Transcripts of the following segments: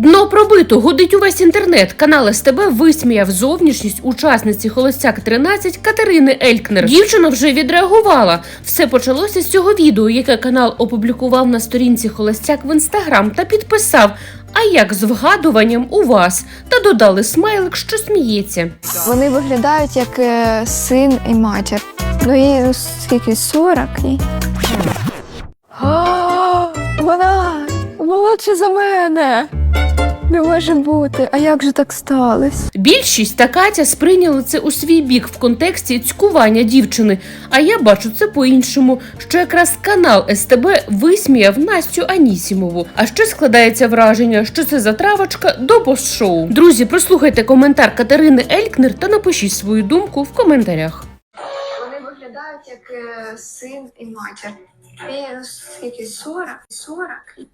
Дно пробито, гудить увесь інтернет. Канал СТБ висміяв зовнішність учасниці Холостяк 13 Катерини Елькнер. Дівчина вже відреагувала. Все почалося з цього відео, яке канал опублікував на сторінці Холостяк в інстаграм та підписав. А як з вгадуванням у вас? Та додали смайлик, що сміється. Вони виглядають як е, син і матір. Ну їй ну, скільки 40 їй. Вона молодша за мене. Не може бути. А як же так сталося? Більшість та Катя сприйняли це у свій бік в контексті цькування дівчини. А я бачу це по-іншому, що якраз канал СТБ висміяв Настю Анісімову. А ще складається враження, що це затравочка до постшоу. Друзі, прослухайте коментар Катерини Елькнер та напишіть свою думку в коментарях. Вони виглядають як е, син і матір. Скільки 40? 40?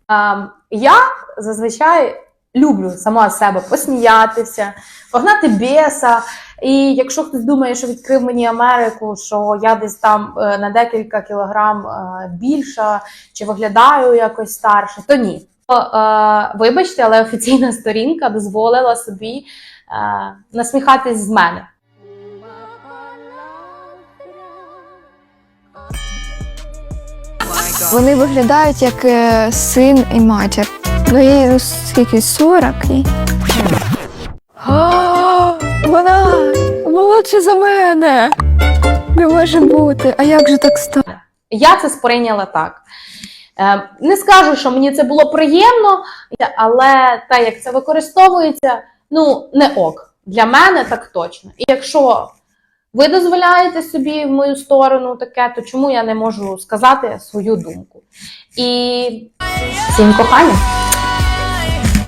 Ем, я зазвичай люблю сама себе посміятися, погнати біса. І якщо хтось думає, що відкрив мені Америку, що я десь там е, на декілька кілограм е, більша чи виглядаю якось старше, то ні. Е, вибачте, але офіційна сторінка дозволила собі насміхатись з мене. Вони виглядають як син і матір. Ну скільки 40 їй. А, Вона молодша за мене. Не може бути. А як же так сталося? Я це сприйняла так. Е, Не скажу, що мені це було приємно, але те, як це використовується, ну не ок. Для мене так точно. І якщо ви дозволяєте собі в мою сторону таке, то чому я не можу сказати свою думку? І всім кохання!